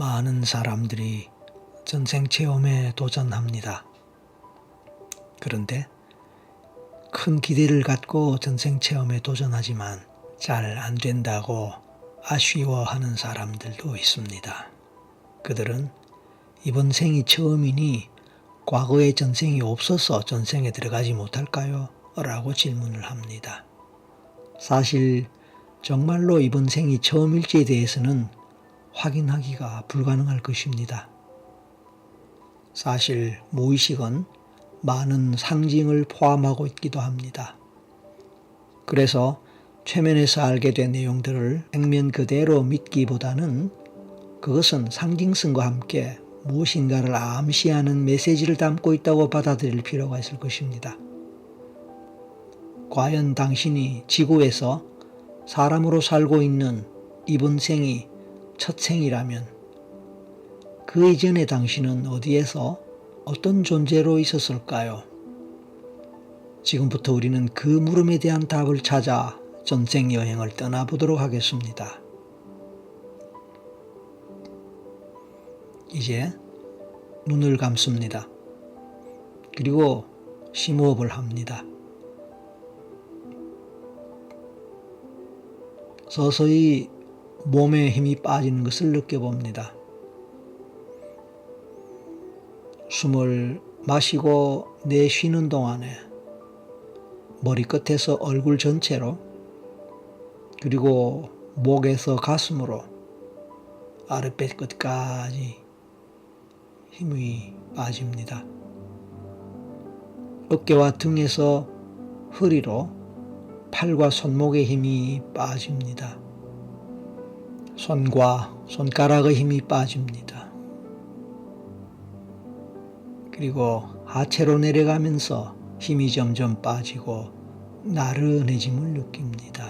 많은 사람들이 전생 체험에 도전합니다. 그런데 큰 기대를 갖고 전생 체험에 도전하지만 잘 안 된다고 아쉬워하는 사람들도 있습니다. 그들은 이번 생이 처음이니 과거의 전생이 없어서 전생에 들어가지 못할까요? 라고 질문을 합니다. 사실 정말로 이번 생이 처음일지에 대해서는 확인하기가 불가능할 것입니다. 사실 무의식은 많은 상징을 포함하고 있기도 합니다. 그래서 최면에서 알게 된 내용들을 액면 그대로 믿기보다는 그것은 상징성과 함께 무엇인가를 암시하는 메시지를 담고 있다고 받아들일 필요가 있을 것입니다. 과연 당신이 지구에서 사람으로 살고 있는 이번 생이 첫 생이라면 그 이전에 당신은 어디에서 어떤 존재로 있었을까요? 지금부터 우리는 그 물음에 대한 답을 찾아 전생 여행을 떠나보도록 하겠습니다. 이제 눈을 감습니다. 그리고 심호흡을 합니다. 서서히 몸에 힘이 빠지는 것을 느껴봅니다. 숨을 마시고 내쉬는 동안에 머리끝에서 얼굴 전체로 그리고 목에서 가슴으로 아랫배 끝까지 힘이 빠집니다. 어깨와 등에서 허리로 팔과 손목의 힘이 빠집니다. 손과 손가락의 힘이 빠집니다. 그리고 하체로 내려가면서 힘이 점점 빠지고 나른해짐을 느낍니다.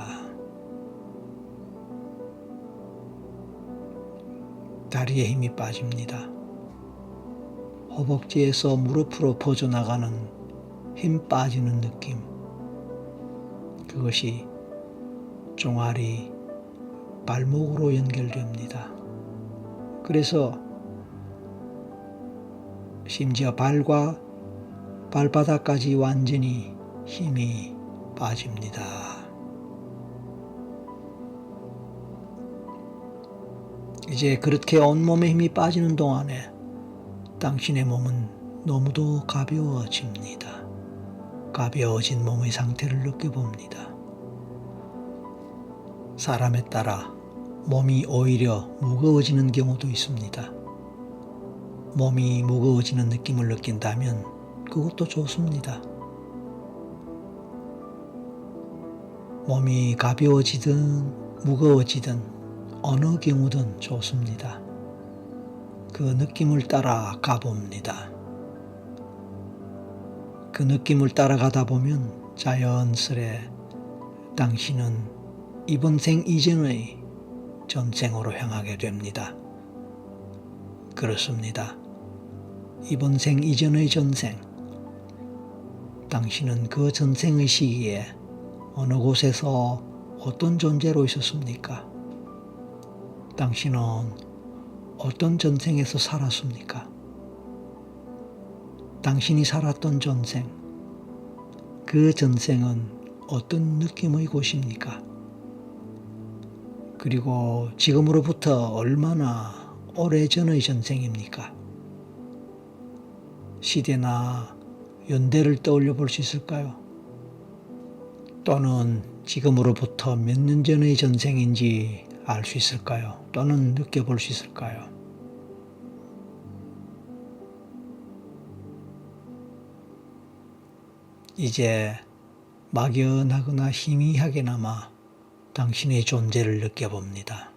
다리에 힘이 빠집니다. 허벅지에서 무릎으로 퍼져나가는 힘 빠지는 느낌. 그것이 종아리, 발목으로 연결됩니다. 그래서 심지어 발과 발바닥까지 완전히 힘이 빠집니다. 이제 그렇게 온몸에 힘이 빠지는 동안에 당신의 몸은 너무도 가벼워집니다. 가벼워진 몸의 상태를 느껴봅니다. 사람에 따라 몸이 오히려 무거워지는 경우도 있습니다. 몸이 무거워지는 느낌을 느낀다면 그것도 좋습니다. 몸이 가벼워지든 무거워지든 어느 경우든 좋습니다. 그 느낌을 따라 가봅니다. 그 느낌을 따라가다 보면 자연스레 당신은 이번 생 이전의 전생으로 향하게 됩니다. 그렇습니다. 이번 생 이전의 전생. 당신은 그 전생의 시기에 어느 곳에서 어떤 존재로 있었습니까? 당신은 어떤 전생에서 살았습니까? 당신이 살았던 전생, 그 전생은 어떤 느낌의 곳입니까? 그리고 지금으로부터 얼마나 오래전의 전생입니까? 시대나 연대를 떠올려 볼 수 있을까요? 또는 지금으로부터 몇 년 전의 전생인지 알 수 있을까요? 또는 느껴볼 수 있을까요? 이제 막연하거나 희미하게나마 당신의 존재를 느껴봅니다.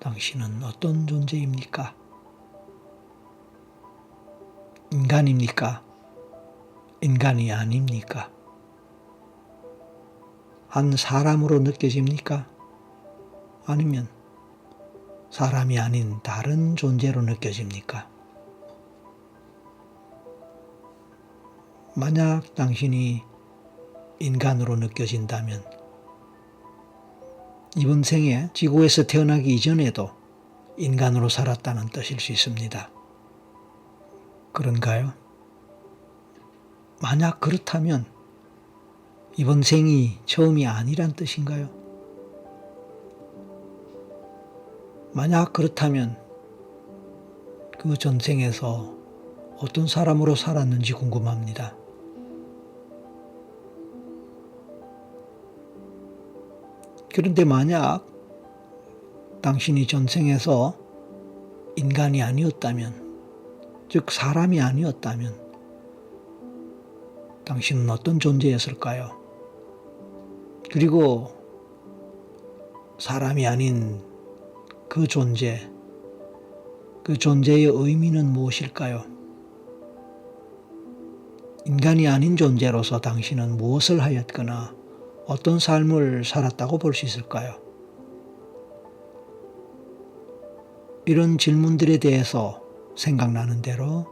당신은 어떤 존재입니까? 인간입니까? 인간이 아닙니까? 한 사람으로 느껴집니까? 아니면 사람이 아닌 다른 존재로 느껴집니까? 만약 당신이 인간으로 느껴진다면 이번 생에 지구에서 태어나기 이전에도 인간으로 살았다는 뜻일 수 있습니다. 그런가요? 만약 그렇다면 이번 생이 처음이 아니란 뜻인가요? 만약 그렇다면 그 전생에서 어떤 사람으로 살았는지 궁금합니다. 그런데 만약 당신이 전생에서 인간이 아니었다면, 즉 사람이 아니었다면, 당신은 어떤 존재였을까요? 그리고 사람이 아닌 그 존재, 그 존재의 의미는 무엇일까요? 인간이 아닌 존재로서 당신은 무엇을 하였거나 어떤 삶을 살았다고 볼 수 있을까요? 이런 질문들에 대해서 생각나는 대로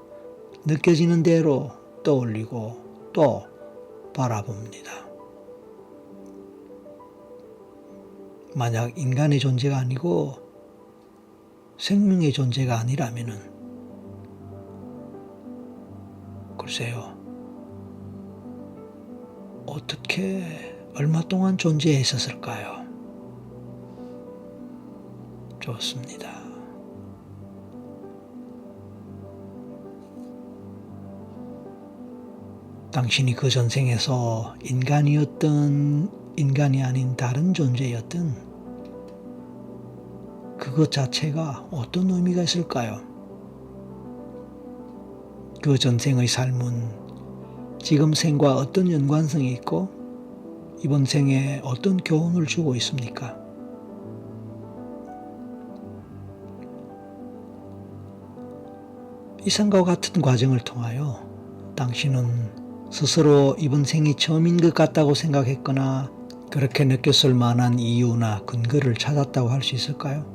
느껴지는 대로 떠올리고 또 바라봅니다. 만약 인간의 존재가 아니고 생명의 존재가 아니라면은 글쎄요. 어떻게 얼마 동안 존재해 있었을까요? 좋습니다. 당신이 그 전생에서 인간이었던 인간이 아닌 다른 존재였던 그것 자체가 어떤 의미가 있을까요? 그 전생의 삶은 지금 생과 어떤 연관성이 있고 이번 생에 어떤 교훈을 주고 있습니까? 이상과 같은 과정을 통하여 당신은 스스로 이번 생이 처음인 것 같다고 생각했거나 그렇게 느꼈을 만한 이유나 근거를 찾았다고 할 수 있을까요?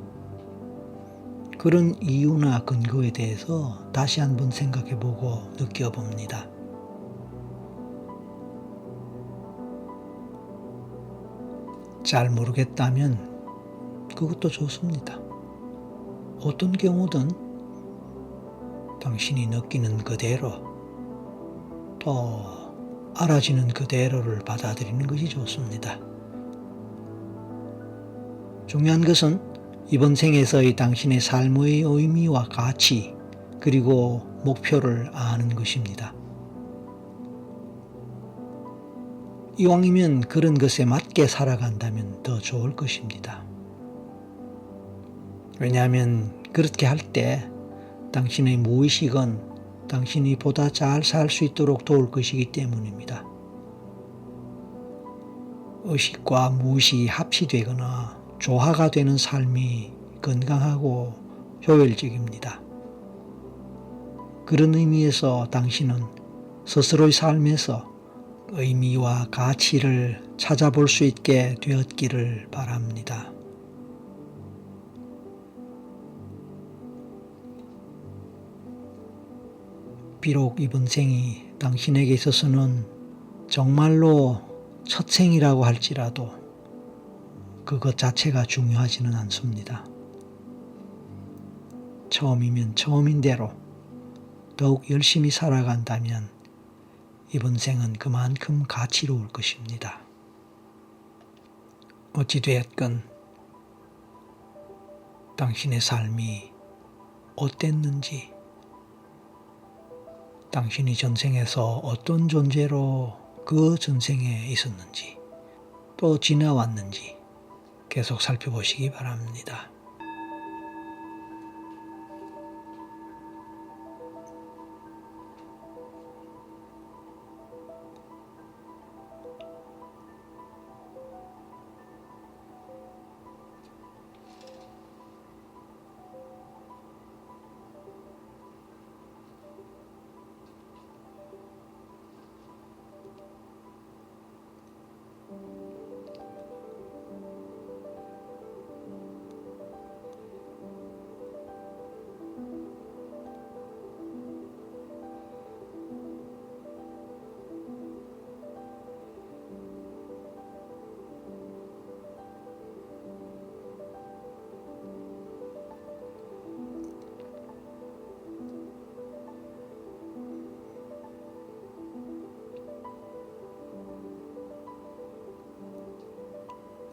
그런 이유나 근거에 대해서 다시 한번 생각해 보고 느껴봅니다. 잘 모르겠다면 그것도 좋습니다. 어떤 경우든 당신이 느끼는 그대로 또 알아지는 그대로를 받아들이는 것이 좋습니다. 중요한 것은 이번 생에서의 당신의 삶의 의미와 가치 그리고 목표를 아는 것입니다. 이왕이면 그런 것에 맞게 살아간다면 더 좋을 것입니다. 왜냐하면 그렇게 할 때 당신의 무의식은 당신이 보다 잘 살 수 있도록 도울 것이기 때문입니다. 의식과 무의식이 합치되거나 조화가 되는 삶이 건강하고 효율적입니다. 그런 의미에서 당신은 스스로의 삶에서 의미와 가치를 찾아볼 수 있게 되었기를 바랍니다. 비록 이번 생이 당신에게 있어서는 정말로 첫 생이라고 할지라도 그것 자체가 중요하지는 않습니다. 처음이면 처음인 대로 더욱 열심히 살아간다면 이번 생은 그만큼 가치로울 것입니다. 어찌되었건 당신의 삶이 어땠는지, 당신이 전생에서 어떤 존재로 그 전생에 있었는지, 또 지나왔는지 계속 살펴보시기 바랍니다.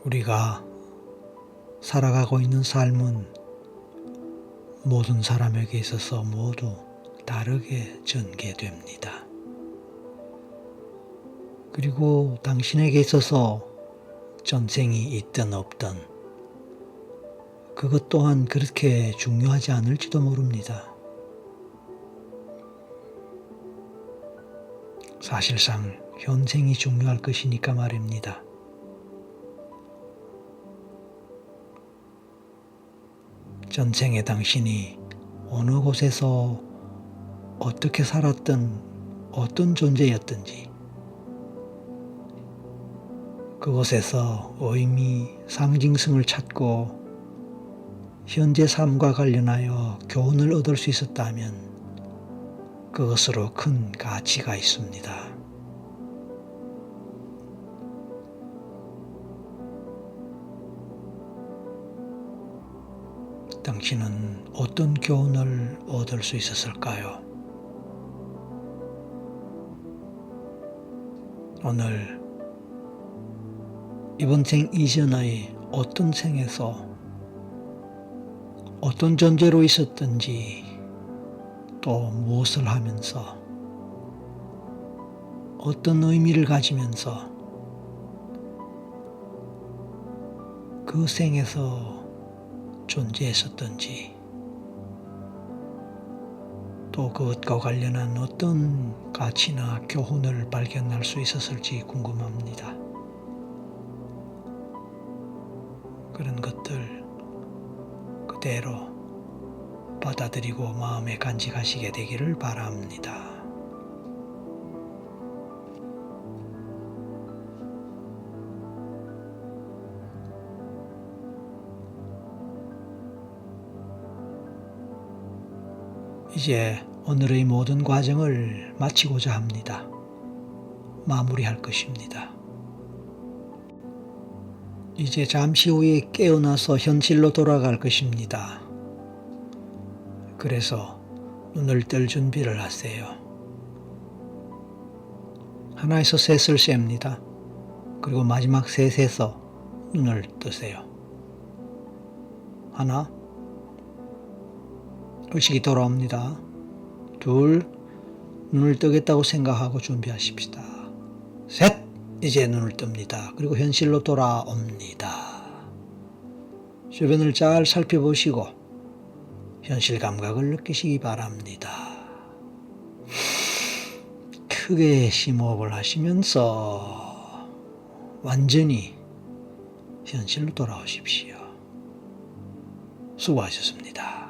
우리가 살아가고 있는 삶은 모든 사람에게 있어서 모두 다르게 전개됩니다. 그리고 당신에게 있어서 전생이 있든 없든 그것 또한 그렇게 중요하지 않을지도 모릅니다. 사실상 현생이 중요할 것이니까 말입니다. 전생에 당신이 어느 곳에서 어떻게 살았든 어떤 존재였든지 그곳에서 의미, 상징성을 찾고 현재 삶과 관련하여 교훈을 얻을 수 있었다면 그것으로 큰 가치가 있습니다. 당신은 어떤 교훈을 얻을 수 있었을까요? 오늘 이번 생 이전의 어떤 생에서 어떤 존재로 있었든지 또 무엇을 하면서 어떤 의미를 가지면서 그 생에서 존재했었던지 또 그것과 관련한 어떤 가치나 교훈을 발견할 수 있었을지 궁금합니다. 그런 것들 그대로 받아들이고 마음에 간직하시게 되기를 바랍니다. 이제 오늘의 모든 과정을 마치고자 합니다. 마무리할 것입니다. 이제 잠시 후에 깨어나서 현실로 돌아갈 것입니다. 그래서 눈을 뜰 준비를 하세요. 하나에서 셋을 셉니다. 그리고 마지막 셋에서 눈을 뜨세요. 하나, 의식이 돌아옵니다. 둘, 눈을 뜨겠다고 생각하고 준비하십시다. 셋, 이제 눈을 뜹니다. 그리고 현실로 돌아옵니다. 주변을 잘 살펴보시고 현실 감각을 느끼시기 바랍니다. 크게 심호흡을 하시면서 완전히 현실로 돌아오십시오. 수고하셨습니다.